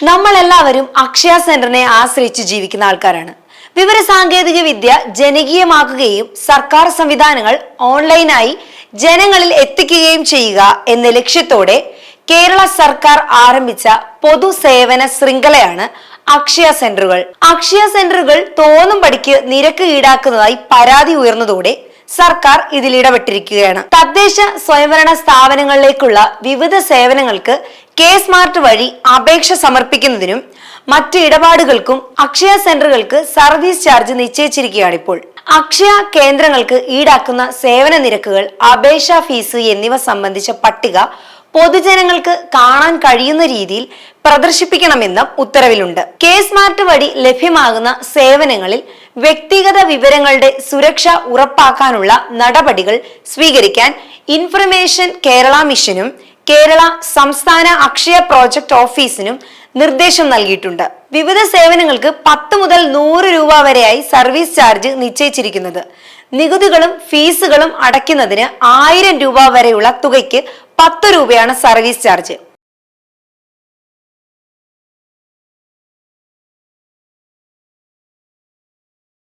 നമ്മളെല്ലാവരും അക്ഷയ സെന്ററിനെ ആശ്രയിച്ച് ജീവിക്കുന്ന ആൾക്കാരാണ്. വിവര സാങ്കേതിക വിദ്യ ജനകീയമാക്കുകയും സർക്കാർ സംവിധാനങ്ങൾ ഓൺലൈനായി ജനങ്ങളിൽ എത്തിക്കുകയും ചെയ്യുക എന്ന ലക്ഷ്യത്തോടെ കേരള സർക്കാർ ആരംഭിച്ച പൊതുസേവന ശൃംഖലയാണ് അക്ഷയ സെന്ററുകൾ. അക്ഷയ സെന്ററുകൾ തോന്നും പടിക്ക് നിരക്ക് ഈടാക്കുന്നതായി പരാതി ഉയർന്നതോടെ സർക്കാർ ഇതിൽ ഇടപെട്ടിരിക്കുകയാണ്. തദ്ദേശ സ്വയംഭരണ സ്ഥാപനങ്ങളിലേക്കുള്ള വിവിധ സേവനങ്ങൾക്ക് കെ സ്മാർട്ട് വഴി അപേക്ഷ സമർപ്പിക്കുന്നതിനും മറ്റ് ഇടപാടുകൾക്കും അക്ഷയ സെന്ററുകൾക്ക് സർവീസ് ചാർജ് നിശ്ചയിച്ചിരിക്കുകയാണ് ഇപ്പോൾ അക്ഷയ കേന്ദ്രങ്ങൾക്ക് ഈടാക്കുന്ന സേവന നിരക്കുകൾ അപേക്ഷ ഫീസ് എന്നിവ സംബന്ധിച്ച പട്ടിക പൊതുജനങ്ങൾക്ക് കാണാൻ കഴിയുന്ന രീതിയിൽ പ്രദർശിപ്പിക്കണമെന്നും ഉത്തരവിലുണ്ട്. കെ സ്മാർട്ട് വഴി ലഭ്യമാകുന്ന സേവനങ്ങളിൽ വ്യക്തിഗത വിവരങ്ങളുടെ സുരക്ഷ ഉറപ്പാക്കാനുള്ള നടപടികൾ സ്വീകരിക്കാൻ ഇൻഫർമേഷൻ കേരള മിഷനും കേരള സംസ്ഥാന അക്ഷയ പ്രോജക്ട് ഓഫീസിനും നിർദ്ദേശം നൽകിയിട്ടുണ്ട്. വിവിധ സേവനങ്ങൾക്ക് പത്ത് മുതൽ നൂറ് രൂപ വരെയായി സർവീസ് ചാർജ് നിശ്ചയിച്ചിരിക്കുന്നത്. നികുതികളും ഫീസുകളും അടയ്ക്കുന്നതിന് ആയിരം രൂപ വരെയുള്ള തുകയ്ക്ക് പത്ത് രൂപയാണ് സർവീസ് ചാർജ്